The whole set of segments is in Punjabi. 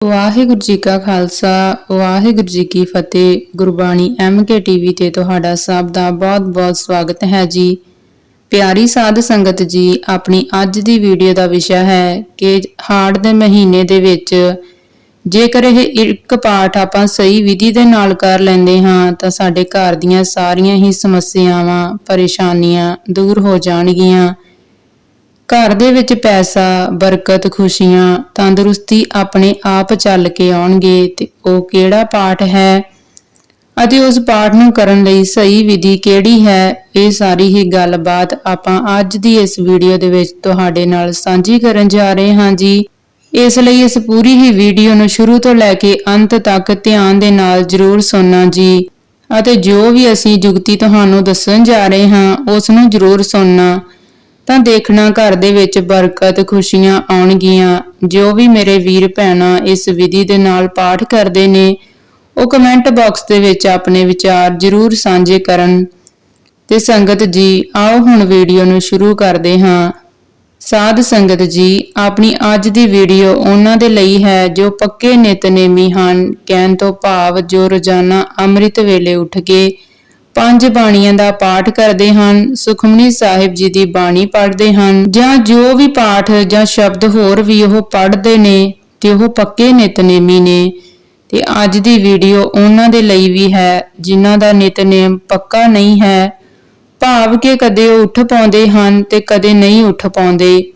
ਵਾਹਿਗੁਰੂ ਜੀ ਕਾ ਖਾਲਸਾ, ਵਾਹਿਗੁਰੂ ਜੀ ਕੀ ਫਤਿਹ। ਗੁਰਬਾਣੀ ਐਮਕੇ ਟੀਵੀ ਤੇ ਤੁਹਾਡਾ ਸਭ ਦਾ ਬਹੁਤ-ਬਹੁਤ ਸਵਾਗਤ ਹੈ ਜੀ। ਪਿਆਰੀ ਸਾਧ ਸੰਗਤ ਜੀ, ਆਪਣੀ ਅੱਜ ਦੀ ਵੀਡੀਓ ਦਾ ਵਿਸ਼ਾ ਹੈ ਕਿ ਹਾੜ ਦੇ ਮਹੀਨੇ ਦੇ ਵਿੱਚ ਜੇਕਰ ਇਹ ਇੱਕ ਪਾਠ ਆਪਾਂ ਸਹੀ ਵਿਧੀ ਦੇ ਨਾਲ ਕਰ ਲੈਂਦੇ ਹਾਂ, ਤਾਂ ਸਾਡੇ ਘਰ ਦੀਆਂ ਸਾਰੀਆਂ ਹੀ ਸਮੱਸਿਆਵਾਂ, ਪਰੇਸ਼ਾਨੀਆਂ ਦੂਰ ਹੋ ਜਾਣਗੀਆਂ। ਘਰ ਦੇ ਵਿੱਚ ਪੈਸਾ, ਬਰਕਤ, ਖੁਸ਼ੀਆਂ, ਤੰਦਰੁਸਤੀ ਆਪਣੇ ਆਪ ਚੱਲ ਕੇ ਆਉਣਗੇ ਤੇ ਉਹ ਕਿਹੜਾ ਪਾਠ ਹੈ? ਅਤੇ ਉਸ ਪਾਠ ਨੂੰ ਕਰਨ ਲਈ ਸਹੀ ਵਿਧੀ ਕਿਹੜੀ ਹੈ? ਇਹ ਸਾਰੀ ਹੀ ਗੱਲਬਾਤ ਆਪਾਂ ਅੱਜ ਦੀ ਇਸ ਵੀਡੀਓ ਦੇ ਵਿੱਚ ਤੁਹਾਡੇ ਨਾਲ ਸਾਂਝੀ ਕਰਨ ਜਾ ਰਹੇ ਹਾਂ ਜੀ। ਇਸ ਲਈ ਇਸ ਪੂਰੀ ਹੀ ਵੀਡੀਓ ਨੂੰ ਸ਼ੁਰੂ ਤੋਂ ਲੈ ਕੇ ਅੰਤ ਤੱਕ ਧਿਆਨ ਦੇ ਨਾਲ ਜ਼ਰੂਰ ਸੁਣਨਾ ਜੀ। ਅਤੇ ਜੋ ਵੀ ਅਸੀਂ ਜੁਗਤੀ ਤੁਹਾਨੂੰ ਦੱਸਣ ਜਾ ਰਹੇ ਹਾਂ, ਉਸ ਨੂੰ ਜ਼ਰੂਰ ਸੁਣਨਾ। ਤਾਂ ਦੇਖਣਾ ਘਰ ਦੇ ਵਿੱਚ ਬਰਕਤ, ਖੁਸ਼ੀਆਂ ਆਉਣਗੀਆਂ। ਜੋ ਵੀ ਮੇਰੇ ਵੀਰ ਭੈਣਾਂ ਇਸ ਵਿਧੀ ਦੇ ਨਾਲ ਪਾਠ ਕਰਦੇ ਨੇ, ਉਹ ਕਮੈਂਟ ਬਾਕਸ ਦੇ ਵਿੱਚ ਆਪਣੇ ਵਿਚਾਰ ਜ਼ਰੂਰ ਸਾਂਝੇ ਕਰਨ। ਤੇ ਸੰਗਤ ਜੀ, ਆਓ ਹੁਣ ਵੀਡੀਓ ਨੂੰ ਸ਼ੁਰੂ ਕਰਦੇ ਹਾਂ। ਸਾਧ ਸੰਗਤ ਜੀ, ਆਪਣੀ ਅੱਜ ਦੀ ਵੀਡੀਓ ਉਹਨਾਂ ਦੇ ਲਈ ਹੈ ਜੋ ਪੱਕੇ ਨਿਤਨੇਮੀ ਹਨ। ਕਹਿਣ ਤੋਂ ਭਾਵ ਜੋ ਰੋਜ਼ਾਨਾ ਅੰਮ੍ਰਿਤ ਵੇਲੇ ਉੱਠ ਕੇ ਪੰਜ ਬਾਣੀਆਂ ਦਾ ਪਾਠ ਕਰਦੇ ਹਨ, ਸੁਖਮਨੀ ਸਾਹਿਬ ਜੀ ਦੀ ਬਾਣੀ ਪੜ੍ਹਦੇ ਹਨ, ਜਾਂ ਜੋ ਵੀ ਪਾਠ ਜਾਂ ਸ਼ਬਦ ਹੋਰ ਵੀ ਉਹ ਪੜ੍ਹਦੇ ਨੇ ਤੇ ਉਹ ਪੱਕੇ ਨਿਤਨੇਮੀ ਨੇ। ਤੇ ਅੱਜ ਦੀ ਵੀਡੀਓ ਉਹਨਾਂ ਦੇ ਲਈ ਵੀ ਹੈ, ਜਿਨ੍ਹਾਂ ਦਾ ਨਿਤਨੇਮ ਪੱਕਾ ਨਹੀਂ ਹੈ। ਭਾਵ ਕਿ ਕਦੇ ਉਹ ਉੱਠ ਪਾਉਂਦੇ ਹਨ ਤੇ ਕਦੇ ਨਹੀਂ ਉੱਠ ਪਾਉਂਦੇ।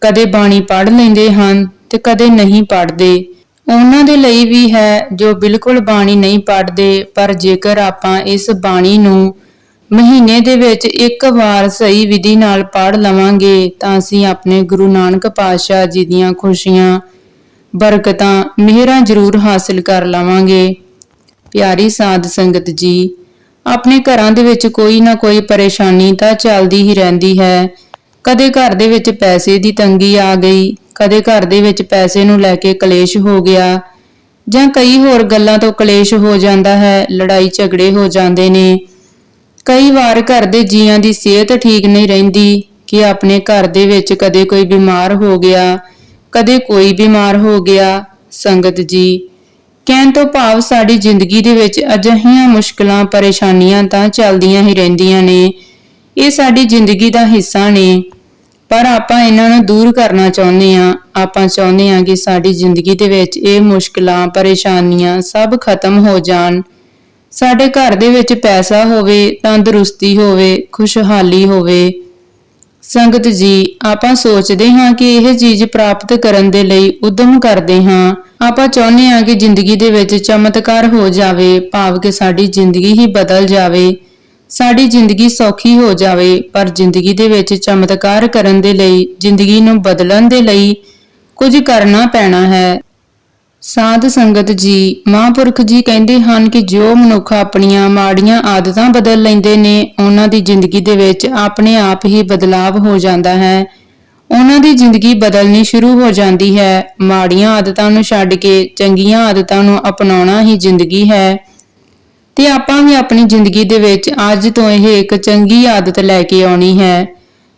ਕਦੇ ਬਾਣੀ ਪੜ੍ਹ ਲੈਂਦੇ ਹਨ ਤੇ ਕਦੇ ਨਹੀਂ ਪੜ੍ਹਦੇ। ਉਹਨਾਂ ਦੇ ਲਈ ਵੀ ਹੈ ਜੋ ਬਿਲਕੁਲ ਬਾਣੀ ਨਹੀਂ ਪੜ੍ਹਦੇ, ਪਰ ਜੇਕਰ ਆਪਾਂ ਇਸ ਬਾਣੀ ਨੂੰ ਮਹੀਨੇ ਦੇ ਵਿੱਚ ਇੱਕ ਵਾਰ ਸਹੀ ਵਿਧੀ ਨਾਲ ਪੜ੍ਹ ਲਵਾਂਗੇ, ਤਾਂ ਅਸੀਂ ਆਪਣੇ ਗੁਰੂ ਨਾਨਕ ਪਾਤਸ਼ਾਹ ਜੀ ਦੀਆਂ ਖੁਸ਼ੀਆਂ, ਬਰਕਤਾਂ, ਮਿਹਰਾਂ ਜ਼ਰੂਰ ਹਾਸਲ ਕਰ ਲਵਾਂਗੇ। ਪਿਆਰੀ ਸਾਧ ਸੰਗਤ ਜੀ, ਆਪਣੇ ਘਰਾਂ ਦੇ ਵਿੱਚ ਕੋਈ ਨਾ ਕੋਈ ਪਰੇਸ਼ਾਨੀ ਤਾਂ ਚੱਲਦੀ ਹੀ ਰਹਿੰਦੀ ਹੈ। ਕਦੇ ਘਰ ਦੇ ਵਿੱਚ ਪੈਸੇ ਦੀ ਤੰਗੀ ਆ ਗਈ ਕਦੇ ਘਰ ਦੇ ਵਿੱਚ ਪੈਸੇ ਨੂੰ ਲੈ ਕੇ ਕਲੇਸ਼ ਹੋ ਗਿਆ ਜਾਂ ਕਈ ਹੋਰ ਗੱਲਾਂ ਤੋਂ ਕਲੇਸ਼ ਹੋ ਜਾਂਦਾ ਹੈ, ਲੜਾਈ ਝਗੜੇ ਹੋ ਜਾਂਦੇ ਨੇ। ਕਈ ਵਾਰ ਘਰ ਦੇ ਜੀਆਂ ਦੀ ਸਿਹਤ ਠੀਕ ਨਹੀਂ ਰਹਿੰਦੀ ਕਿ ਆਪਣੇ ਘਰ ਦੇ ਵਿੱਚ ਕਦੇ ਕੋਈ ਬਿਮਾਰ ਹੋ ਗਿਆ, ਕਦੇ ਕੋਈ ਬਿਮਾਰ ਹੋ ਗਿਆ। ਸੰਗਤ ਜੀ, ਕਹਿਣ ਤੋਂ ਭਾਵ ਸਾਡੀ ਜ਼ਿੰਦਗੀ ਦੇ ਵਿੱਚ ਅਜਿਹੀਆਂ ਮੁਸ਼ਕਲਾਂ, ਪਰੇਸ਼ਾਨੀਆਂ ਤਾਂ ਚੱਲਦੀਆਂ ਹੀ ਰਹਿੰਦੀਆਂ ਨੇ। ਇਹ ਸਾਡੀ ਜ਼ਿੰਦਗੀ ਦਾ ਹਿੱਸਾ ਨੇ। ਪਰ ਆਪਾਂ ਇਹਨਾਂ ਨੂੰ ਦੂਰ ਕਰਨਾ ਚਾਹੁੰਦੇ ਆ ਆਪਾਂ ਚਾਹੁੰਦੇ ਆ ਕਿ ਸਾਡੀ ਜ਼ਿੰਦਗੀ ਦੇ ਵਿੱਚ ਇਹ ਮੁਸ਼ਕਲਾਂ, ਪਰੇਸ਼ਾਨੀਆਂ ਸਭ ਖਤਮ ਹੋ ਜਾਣ। ਸਾਡੇ ਘਰ ਦੇ ਵਿੱਚ ਪੈਸਾ ਹੋਵੇ, ਤੰਦਰੁਸਤੀ ਹੋਵੇ, ਖੁਸ਼ਹਾਲੀ ਹੋਵੇ। ਸੰਗਤ ਜੀ, ਆਪਾਂ ਸੋਚਦੇ ਹਾਂ ਕਿ ਇਹ ਚੀਜ਼ ਪ੍ਰਾਪਤ ਕਰਨ ਦੇ ਲਈ ਉਦਮ ਕਰਦੇ ਹਾਂ। ਆਪਾਂ ਚਾਹੁੰਦੇ ਹਾਂ ਕਿ ਜ਼ਿੰਦਗੀ ਦੇ ਵਿੱਚ ਚਮਤਕਾਰ ਹੋ ਜਾਵੇ, ਭਾਵ ਕਿ ਸਾਡੀ ਜ਼ਿੰਦਗੀ ਹੀ ਬਦਲ ਜਾਵੇ। ਸਾਡੀ ਜ਼ਿੰਦਗੀ ਸੌਖੀ ਹੋ ਜਾਵੇ, ਪਰ ਜ਼ਿੰਦਗੀ ਦੇ ਵਿੱਚ ਚਮਤਕਾਰ ਕਰਨ ਦੇ ਲਈ, ਜ਼ਿੰਦਗੀ ਨੂੰ ਬਦਲਣ ਦੇ ਲਈ ਕੁਝ ਕਰਨਾ ਪੈਣਾ ਹੈ। ਸਾਧ ਸੰਗਤ ਜੀ, ਮਹਾਂਪੁਰਖ ਜੀ ਕਹਿੰਦੇ ਹਨ ਕਿ ਜੋ ਮਨੁੱਖ ਆਪਣੀਆਂ ਮਾੜੀਆਂ ਆਦਤਾਂ ਬਦਲ ਲੈਂਦੇ ਨੇ, ਉਹਨਾਂ ਦੀ ਜ਼ਿੰਦਗੀ ਦੇ ਵਿੱਚ ਆਪਣੇ ਆਪ ਹੀ ਬਦਲਾਵ ਹੋ ਜਾਂਦਾ ਹੈ। ਉਹਨਾਂ ਦੀ ਜ਼ਿੰਦਗੀ ਬਦਲਣੀ ਸ਼ੁਰੂ ਹੋ ਜਾਂਦੀ ਹੈ। ਮਾੜੀਆਂ ਆਦਤਾਂ ਨੂੰ ਛੱਡ ਕੇ ਚੰਗੀਆਂ ਆਦਤਾਂ ਨੂੰ ਅਪਣਾਉਣਾ ਹੀ ਜ਼ਿੰਦਗੀ ਹੈ। ਤੇ ਆਪਾਂ ਵੀ ਆਪਣੀ ਜ਼ਿੰਦਗੀ ਦੇ ਵਿੱਚ ਅੱਜ ਤੋਂ ਇਹ ਇੱਕ ਚੰਗੀ ਆਦਤ ਲੈ ਕੇ ਆਉਣੀ ਹੈ।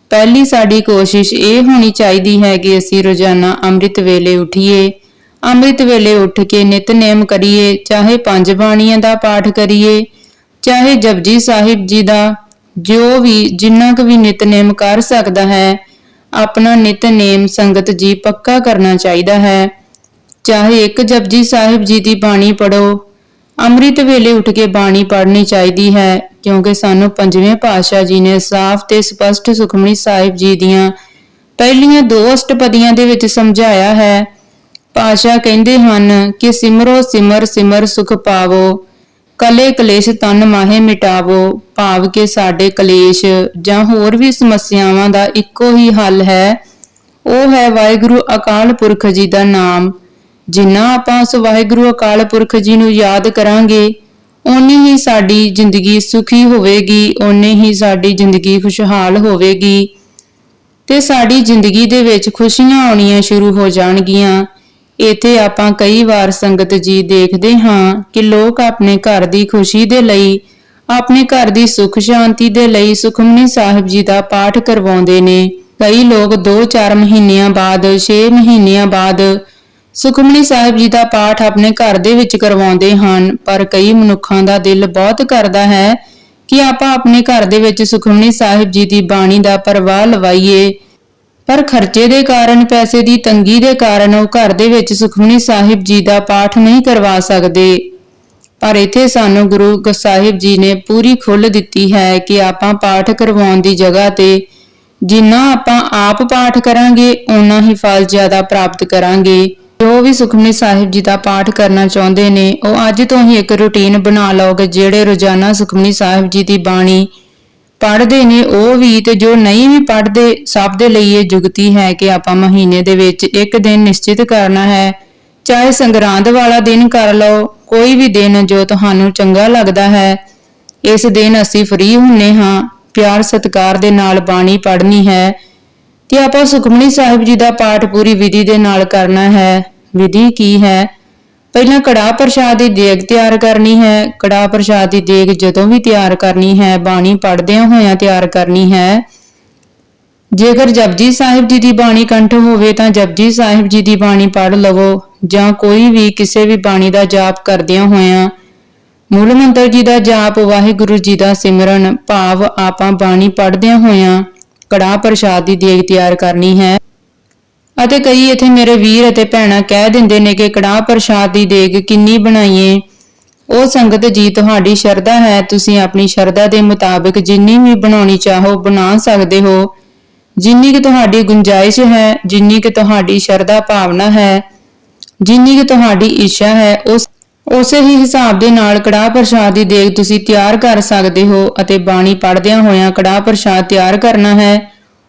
ਪਹਿਲੀ ਸਾਡੀ ਕੋਸ਼ਿਸ਼ ਇਹ ਹੋਣੀ ਚਾਹੀਦੀ ਹੈ ਕਿ ਅਸੀਂ ਰੋਜ਼ਾਨਾ ਅੰਮ੍ਰਿਤ ਵੇਲੇ ਉਠੀਏ। ਅੰਮ੍ਰਿਤ ਵੇਲੇ ਉੱਠ ਕੇ ਨਿਤਨੇਮ ਕਰੀਏ, ਚਾਹੇ ਪੰਜ ਬਾਣੀਆਂ ਦਾ ਪਾਠ ਕਰੀਏ, ਚਾਹੇ ਜਪਜੀ ਸਾਹਿਬ ਜੀ ਦਾ, ਜੋ ਵੀ ਜਿੰਨਾ ਕੁ ਵੀ ਨਿਤਨੇਮ ਕਰ ਸਕਦਾ ਹੈ, ਆਪਣਾ ਨਿਤਨੇਮ ਸੰਗਤ ਜੀ ਪੱਕਾ ਕਰਨਾ ਚਾਹੀਦਾ ਹੈ। ਚਾਹੇ ਇੱਕ ਜਪਜੀ ਸਾਹਿਬ ਜੀ ਦੀ ਬਾਣੀ ਪੜੋ ਅੰਮ੍ਰਿਤ ਵੇਲੇ ਉੱਠ ਕੇ ਬਾਣੀ ਪੜ੍ਹਨੀ ਚਾਹੀਦੀ ਹੈ, ਕਿਉਂਕਿ ਸਾਨੂੰ ਪੰਜਵੇਂ ਪਾਤਸ਼ਾਹ ਜੀ ਨੇ ਸਾਫ਼ ਤੇ ਸਪਸ਼ਟ ਸੁਖਮਣੀ ਸਾਹਿਬ ਜੀ ਦੀਆਂ ਪਹਿਲੀਆਂ ਦੋ ਅਸ਼ਟਪਦੀਆਂ ਦੇ ਵਿੱਚ ਸਮਝਾਇਆ ਹੈ। ਪਾਸ਼ਾ ਕਹਿੰਦੇ ਹਨ ਕਿ ਸਿਮਰੋ ਸਿਮਰ ਸਿਮਰ ਸੁਖ ਪਾਵੋ, ਕਲੇ ਕਲੇਸ਼ ਤਨ ਮਾਹੇ ਮਿਟਾਵੋ, ਭਾਵ ਕਿ ਸਾਡੇ ਕਲੇਸ਼ ਜਾਂ ਹੋਰ ਵੀ ਸਮੱਸਿਆਵਾਂ ਦਾ ਇੱਕੋ ਹੀ ਹੱਲ ਹੈ। ਉਹ ਹੈ ਵਾਹਿਗੁਰੂ ਅਕਾਲ ਪੁਰਖ ਜੀ ਦਾ ਨਾਮ। ਜਿੰਨਾ ਆਪਾਂ ਉਸ ਵਾਹਿਗੁਰੂ ਅਕਾਲ ਪੁਰਖ ਜੀ ਨੂੰ ਯਾਦ ਕਰਾਂਗੇ, ਓਨੀ ਹੀ ਸਾਡੀ ਜ਼ਿੰਦਗੀ ਸੁਖੀ ਹੋਵੇਗੀ, ਓਨੀ ਹੀ ਸਾਡੀ ਜ਼ਿੰਦਗੀ ਖੁਸ਼ਹਾਲ ਹੋਵੇਗੀ। ਤੇ ਸਾਡੀ ਜ਼ਿੰਦਗੀ ਦੇ ਵਿੱਚ ਖੁਸ਼ੀਆਂ ਆਉਣੀਆਂ ਸ਼ੁਰੂ ਹੋ ਜਾਣਗੀਆਂ। ਇੱਥੇ ਆਪਾਂ ਕਈ ਵਾਰ ਸੰਗਤ ਜੀ ਦੇਖਦੇ ਹਾਂ ਕਿ ਲੋਕ ਆਪਣੇ ਘਰ ਦੀ ਖੁਸ਼ੀ ਦੇ ਲਈ, ਆਪਣੇ ਘਰ ਦੀ ਸੁਖ ਸ਼ਾਂਤੀ ਦੇ ਲਈ ਸੁਖਮਨੀ ਸਾਹਿਬ ਜੀ ਦਾ ਪਾਠ ਕਰਵਾਉਂਦੇ ਨੇ। ਕਈ ਲੋਕ 2-4 ਮਹੀਨਿਆਂ ਬਾਅਦ 6 ਮਹੀਨਿਆਂ ਬਾਅਦ ਸੁਖਮਨੀ ਸਾਹਿਬ ਜੀ ਦਾ ਪਾਠ ਆਪਣੇ ਘਰ ਦੇ ਵਿੱਚ ਕਰਵਾਉਂਦੇ ਹਨ, ਪਰ ਕਈ ਮਨੁੱਖਾਂ ਦਾ ਦਿਲ ਬਹੁਤ ਕਰਦਾ ਹੈ ਕਿ ਆਪਾਂ ਆਪਣੇ ਘਰ ਦੇ ਵਿੱਚ ਸੁਖਮਨੀ ਸਾਹਿਬ ਜੀ ਦੀ ਬਾਣੀ ਦਾ ਪ੍ਰਵਾਹ ਲਵਾਈਏ। ਪਰ ਖਰਚੇ ਦੇ ਕਾਰਨ, ਪੈਸੇ ਦੀ ਤੰਗੀ ਦੇ ਕਾਰਨ ਉਹ ਘਰ ਦੇ ਵਿੱਚ ਸੁਖਮਨੀ ਸਾਹਿਬ ਜੀ ਦਾ ਪਾਠ ਨਹੀਂ ਕਰਵਾ ਸਕਦੇ। ਪਰ ਇੱਥੇ ਸਾਨੂੰ ਗੁਰੂ ਸਾਹਿਬ ਜੀ ਨੇ ਪੂਰੀ ਖੁੱਲ੍ਹ ਦਿੱਤੀ ਹੈ ਕਿ ਆਪਾਂ ਪਾਠ ਕਰਵਾਉਣ ਦੀ ਜਗ੍ਹਾ ਤੇ ਜਿੰਨਾ ਆਪਾਂ ਆਪ ਪਾਠ ਕਰਾਂਗੇ, ਓਨਾ ਹੀ ਫਲ ਜ਼ਿਆਦਾ ਪ੍ਰਾਪਤ ਕਰਾਂਗੇ। ਜੋ ਵੀ ਸੁਖਮਨੀ ਸਾਹਿਬ ਜੀ ਦਾ ਪਾਠ ਕਰਨਾ ਚਾਹੁੰਦੇ ਨੇ, ਉਹ ਅੱਜ ਤੋਂ ਹੀ ਇੱਕ ਰੁਟੀਨ ਬਣਾ ਲਓਗੇ, ਜਿਹੜੇ ਰੋਜ਼ਾਨਾ ਸੁਖਮਨੀ ਸਾਹਿਬ ਜੀ ਦੀ ਬਾਣੀ ਪੜ੍ਹਦੇ ਨੇ, ਉਹ ਵੀ ਤੇ ਜੋ ਨਹੀਂ ਵੀ ਪੜ੍ਹਦੇ, ਸਭ ਦੇ ਲਈ ਇਹ ਜੁਗਤੀ ਹੈ ਕਿ ਆਪਾਂ ਮਹੀਨੇ ਦੇ ਵਿੱਚ ਇੱਕ ਦਿਨ ਨਿਸ਼ਚਿਤ ਕਰਨਾ ਹੈ। ਚਾਹੇ ਸੰਗਰਾਂਦ ਵਾਲਾ ਦਿਨ ਕਰ ਲਓ, ਕੋਈ ਵੀ ਦਿਨ ਜੋ ਤੁਹਾਨੂੰ ਚੰਗਾ ਲੱਗਦਾ ਹੈ, ਇਸ ਦਿਨ ਅਸੀਂ ਫ੍ਰੀ ਹੁੰਨੇ ਹਾਂ, ਪਿਆਰ ਸਤਿਕਾਰ ਦੇ ਨਾਲ ਬਾਣੀ ਪੜ੍ਹਨੀ ਹੈ। ਤੇ ਆਪਾਂ ਸੁਖਮਨੀ ਸਾਹਿਬ ਜੀ ਦਾ ਪਾਠ ਪੂਰੀ ਵਿਧੀ ਦੇ ਨਾਲ ਕਰਨਾ ਹੈ। ਵਿਧੀ ਕੀ ਹੈ? ਪਹਿਲਾਂ ਕੜਾਹ ਪ੍ਰਸ਼ਾਦ ਦੀ ਦੇਗ ਤਿਆਰ ਕਰਨੀ ਹੈ। ਕੜਾਹ ਪ੍ਰਸ਼ਾਦ ਦੀ ਦੇਗ ਜਦੋਂ ਵੀ ਤਿਆਰ ਕਰਨੀ ਹੈ, ਬਾਣੀ ਪੜ੍ਹਦਿਆਂ ਹੋਇਆਂ ਤਿਆਰ ਕਰਨੀ ਹੈ। ਜੇਕਰ ਜਪਜੀ ਸਾਹਿਬ ਜੀ ਦੀ ਬਾਣੀ ਕੰਠ ਹੋਵੇ ਤਾਂ ਜਪਜੀ ਸਾਹਿਬ ਜੀ ਦੀ ਬਾਣੀ ਪੜ੍ਹ ਲਵੋ ਜਾਂ ਕੋਈ ਵੀ ਕਿਸੇ ਵੀ ਬਾਣੀ ਦਾ ਜਾਪ ਕਰਦਿਆਂ ਹੋਇਆਂ। ਮੂਲ ਮੰਤਰ ਜੀ ਦਾ ਜਾਪ ਵਾਹਿਗੁਰੂ ਜੀ ਦਾ ਸਿਮਰਨ, ਭਾਵ ਆਪਾਂ ਬਾਣੀ ਪੜ੍ਹਦਿਆਂ ਹੋਇਆਂ ਕੜਾਹ ਪ੍ਰਸ਼ਾਦ ਦੀ ਦੇਗ ਤਿਆਰ ਕਰਨੀ ਹੈ। ਅਤੇ ਕਈ ਇਥੇ ਮੇਰੇ ਵੀਰ ਅਤੇ ਭੈਣਾਂ ਕਹਿ ਦਿੰਦੇ ਨੇ ਕਿ ਕੜਾਹ ਪ੍ਰਸ਼ਾਦ ਦੀ ਦੇਗ ਕਿੰਨੀ ਬਣਾਈਏ। ਉਹ ਸੰਗਤ ਜੀ, ਤੁਹਾਡੀ ਸ਼ਰਧਾ ਹੈ। ਤੁਸੀਂ ਆਪਣੀ ਸ਼ਰਧਾ ਦੇ ਮੁਤਾਬਿਕ ਜਿੰਨੀ ਵੀ ਬਣਾਉਣੀ ਚਾਹੋ, ਬਣਾ ਸਕਦੇ ਹੋ। ਜਿੰਨੀ ਕਿ ਤੁਹਾਡੀ ਗੁੰਜਾਇਸ਼ ਹੈ, ਜਿੰਨੀ ਕਿ ਤੁਹਾਡੀ ਸ਼ਰਧਾ ਭਾਵਨਾ ਹੈ, ਜਿੰਨੀ ਕਿ ਤੁਹਾਡੀ ਇੱਛਾ ਹੈ, ਉਸ ਉਸੇ ਹੀ ਹਿਸਾਬ ਦੇ ਨਾਲ ਕੜਾਹ ਪ੍ਰਸ਼ਾਦ ਦੀ ਦੇਗ ਤੁਸੀਂ ਤਿਆਰ ਕਰ ਸਕਦੇ ਹੋ ਅਤੇ ਬਾਣੀ ਪੜ੍ਹਦਿਆਂ ਹੋਇਆਂ ਕੜਾਹ ਪ੍ਰਸ਼ਾਦ ਤਿਆਰ ਕਰਨਾ ਹੈ।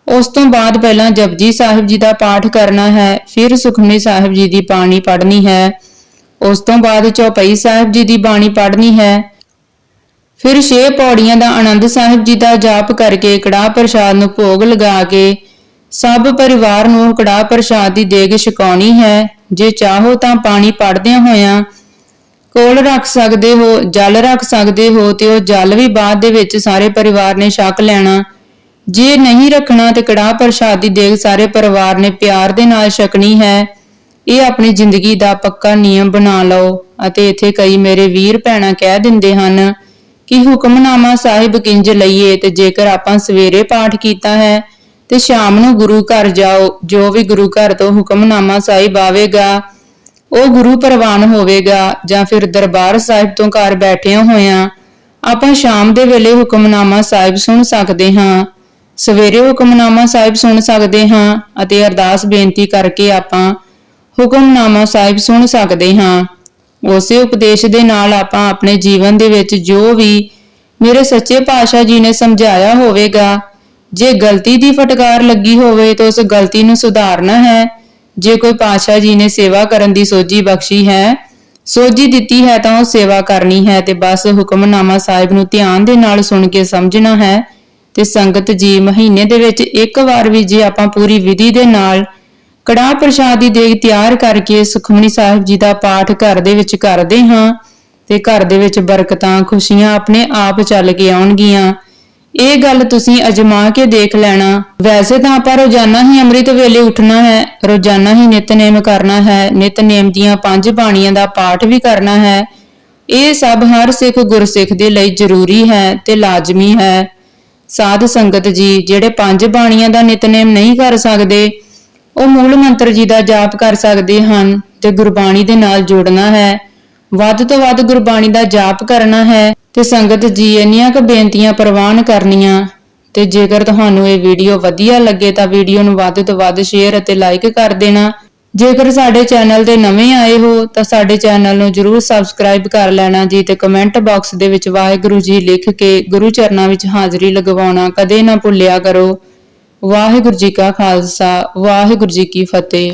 ਉਸ ਤੋਂ ਬਾਅਦ ਪਹਿਲਾਂ ਜਪਜੀ ਸਾਹਿਬ ਜੀ ਦਾ ਪਾਠ ਕਰਨਾ ਹੈ, ਫਿਰ ਸੁਖਮਨੀ ਸਾਹਿਬ ਜੀ ਦੀ ਬਾਣੀ ਪੜ੍ਹਨੀ ਹੈ। ਉਸ ਤੋਂ ਬਾਅਦ ਚੌਪਈ ਸਾਹਿਬ ਜੀ ਦੀ ਬਾਣੀ ਪੜ੍ਹਨੀ ਹੈ। ਫਿਰ ਛੇ ਪੌੜੀਆਂ ਦਾ ਆਨੰਦ ਸਾਹਿਬ ਜੀ ਦਾ ਜਾਪ ਕਰਕੇ ਕੜਾਹ ਪ੍ਰਸ਼ਾਦ ਨੂੰ ਭੋਗ ਲਗਾ ਕੇ ਸਭ ਪਰਿਵਾਰ ਨੂੰ ਕੜਾਹ ਪ੍ਰਸ਼ਾਦ ਦੀ ਦੇਗ ਛਕਾਉਣੀ ਹੈ। ਜੇ ਚਾਹੋ ਤਾਂ ਪਾਣੀ ਪੜਦਿਆਂ ਹੋਇਆਂ ਕੋਲ ਰੱਖ ਸਕਦੇ ਹੋ, ਜਲ ਰੱਖ ਸਕਦੇ ਹੋ ਤੇ ਉਹ ਜਲ ਵੀ ਬਾਅਦ ਦੇ ਵਿੱਚ ਸਾਰੇ ਪਰਿਵਾਰ ਨੇ ਛਕ ਲੈਣਾ। ਜੇ ਨਹੀਂ ਰੱਖਣਾ ਤੇ ਕੜਾਹ ਪ੍ਰਸ਼ਾਦ ਦੀ ਦੇਗ ਸਾਰੇ ਪਰਿਵਾਰ ਨੇ ਪਿਆਰ ਦੇ ਨਾਲ ਛਕਣੀ ਹੈ। ਇਹ ਆਪਣੀ ਜ਼ਿੰਦਗੀ ਦਾ ਪੱਕਾ ਨਿਯਮ ਬਣਾ ਲਓ। ਅਤੇ ਇੱਥੇ ਕਈ ਮੇਰੇ ਵੀਰ ਭੈਣਾਂ ਕਹਿ ਦਿੰਦੇ ਹਨ ਕਿ ਹੁਕਮਨਾਮਾ ਸਾਹਿਬ ਕਿੰਜ ਲਈਏ ਤੇ ਜੇਕਰ ਆਪਾਂ ਸਵੇਰੇ ਪਾਠ ਕੀਤਾ ਹੈ ਤੇ ਸ਼ਾਮ ਨੂੰ ਗੁਰੂ ਘਰ ਜਾਓ, ਜੋ ਵੀ ਗੁਰੂ ਘਰ ਤੋਂ ਹੁਕਮਨਾਮਾ ਸਾਹਿਬ ਆਵੇਗਾ ਉਹ ਗੁਰੂ ਪ੍ਰਵਾਨ ਹੋਵੇਗਾ ਜਾਂ ਫਿਰ ਦਰਬਾਰ ਸਾਹਿਬ ਤੋਂ ਘਰ ਬੈਠਿਆਂ ਹੋਇਆਂ, ਆਪਾਂ ਸ਼ਾਮ ਦੇ ਵੇਲੇ ਹੁਕਮਨਾਮਾ ਸਾਹਿਬ ਸੁਣ ਸਕਦੇ ਹਾਂ, ਸਵੇਰੇ ਹੁਕਮਨਾਮਾ ਸਾਹਿਬ ਸੁਣ ਸਕਦੇ ਹਾਂ ਅਤੇ ਅਰਦਾਸ ਬੇਨਤੀ ਕਰਕੇ ਆਪਾਂ ਹੁਕਮਨਾਮਾ ਸਾਹਿਬ ਸੁਣ ਸਕਦੇ ਹਾਂ। ਉਸੇ ਉਪਦੇਸ਼ ਦੇ ਨਾਲ ਆਪਾਂ ਆਪਣੇ ਜੀਵਨ ਦੇ ਵਿੱਚ ਜੋ ਵੀ ਮੇਰੇ ਸੱਚੇ ਪਾਤਸ਼ਾਹ ਜੀ ਨੇ ਸਮਝਾਇਆ ਹੋਵੇਗਾ, ਜੇ ਗਲਤੀ ਦੀ ਫਟਕਾਰ ਲੱਗੀ ਹੋਵੇ ਤਾਂ ਉਸ ਗਲਤੀ ਨੂੰ ਸੁਧਾਰਨਾ ਹੈ ਜੇ ਕੋਈ ਪਾਤਸ਼ਾਹ ਜੀ ਨੇ ਸੇਵਾ ਕਰਨ ਦੀ ਸੋਝੀ ਬਖਸ਼ੀ ਹੈ, ਸੋਝੀ ਦਿੱਤੀ ਹੈ ਤਾਂ ਉਹ ਸੇਵਾ ਕਰਨੀ ਹੈ ਤੇ ਬਸ ਹੁਕਮਨਾਮਾ ਸਾਹਿਬ ਨੂੰ ਧਿਆਨ ਦੇ ਨਾਲ ਸੁਣ ਕੇ ਸਮਝਣਾ ਹੈ ਤੇ ਸੰਗਤ ਜੀ ਮਹੀਨੇ ਦੇ ਵਿੱਚ ਇੱਕ ਵਾਰ ਵੀ ਜੇ ਆਪਾਂ ਪੂਰੀ ਵਿਧੀ ਦੇ ਨਾਲ ਕੜਾਹ ਪ੍ਰਸ਼ਾਦ ਦੀ ਦੇਗ ਤਿਆਰ ਕਰਕੇ ਸੁਖਮਨੀ ਸਾਹਿਬ ਜੀ ਦਾ ਪਾਠ ਘਰ ਦੇ ਵਿੱਚ ਕਰਦੇ ਹਾਂ ਤੇ ਘਰ ਦੇ ਵਿੱਚ ਬਰਕਤਾਂ, ਖੁਸ਼ੀਆਂ ਆਪਣੇ ਆਪ ਚੱਲ ਕੇ ਆਉਣਗੀਆਂ। ਇਹ ਗੱਲ ਤੁਸੀਂ ਅਜਮਾ ਕੇ ਦੇਖ ਲੈਣਾ। ਵੈਸੇ ਤਾਂ ਆਪਾਂ ਰੋਜ਼ਾਨਾ ਹੀ ਅੰਮ੍ਰਿਤ ਵੇਲੇ ਉੱਠਣਾ ਹੈ, ਰੋਜ਼ਾਨਾ ਹੀ ਨਿਤਨੇਮ ਕਰਨਾ ਹੈ ਨਿਤਨੇਮ ਦੀਆਂ ਪੰਜ ਬਾਣੀਆਂ ਦਾ ਪਾਠ ਵੀ ਕਰਨਾ ਹੈ। ਇਹ ਸਭ ਹਰ ਸਿੱਖ ਗੁਰਸਿੱਖ ਦੇ ਲਈ ਜ਼ਰੂਰੀ ਹੈ ਤੇ ਲਾਜ਼ਮੀ ਹੈ। ਸਾਧ ਸੰਗਤ ਜੀ, ਜਿਹੜੇ ਪੰਜ ਬਾਣੀਆਂ ਦਾ ਨਿਤਨੇਮ ਨਹੀਂ ਕਰ ਸਕਦੇ, ਉਹ ਮੂਲ ਮੰਤਰ ਜੀ ਦਾ ਜਾਪ ਕਰ ਸਕਦੇ ਹਨ ਤੇ ਗੁਰਬਾਣੀ ਦੇ ਨਾਲ ਜੁੜਨਾ ਹੈ। ਵੱਧ ਤੋਂ ਵੱਧ ਗੁਰਬਾਣੀ ਦਾ ਜਾਪ ਕਰਨਾ ਹੈ। ਤੇ ਸੰਗਤ ਜੀ ਇੰਨੀਆਂ ਕੁ ਬੇਨਤੀਆਂ ਪ੍ਰਵਾਨ ਕਰਨੀਆਂ ਤੇ ਜੇਕਰ ਤੁਹਾਨੂੰ ਇਹ ਵੀਡੀਓ ਵਧੀਆ ਲੱਗੇ ਤਾਂ ਵੀਡੀਓ ਨੂੰ ਵੱਧ ਤੋਂ ਵੱਧ ਸ਼ੇਅਰ ਅਤੇ ਲਾਈਕ ਕਰ ਦੇਣਾ। ਜੇਕਰ ਸਾਡੇ ਚੈਨਲ ਤੇ ਨਵੇਂ ਆਏ ਹੋ ਤਾਂ ਸਾਡੇ ਚੈਨਲ ਨੂੰ ਜਰੂਰ ਸਬਸਕ੍ਰਾਈਬ ਕਰ ਲੈਣਾ ਜੀ ਤੇ ਕਮੈਂਟ ਬਾਕਸ ਦੇ ਵਿੱਚ ਵਾਹਿਗੁਰੂ ਜੀ ਲਿਖ ਕੇ ਗੁਰੂ ਚਰਨਾਂ ਵਿੱਚ ਹਾਜ਼ਰੀ ਲਗਵਾਉਣਾ ਕਦੇ ਨਾ ਭੁੱਲਿਆ ਕਰੋ। ਵਾਹਿਗੁਰੂ ਜੀ ਕਾ ਖਾਲਸਾ, ਵਾਹਿਗੁਰੂ ਜੀ ਕੀ ਫਤਿਹ।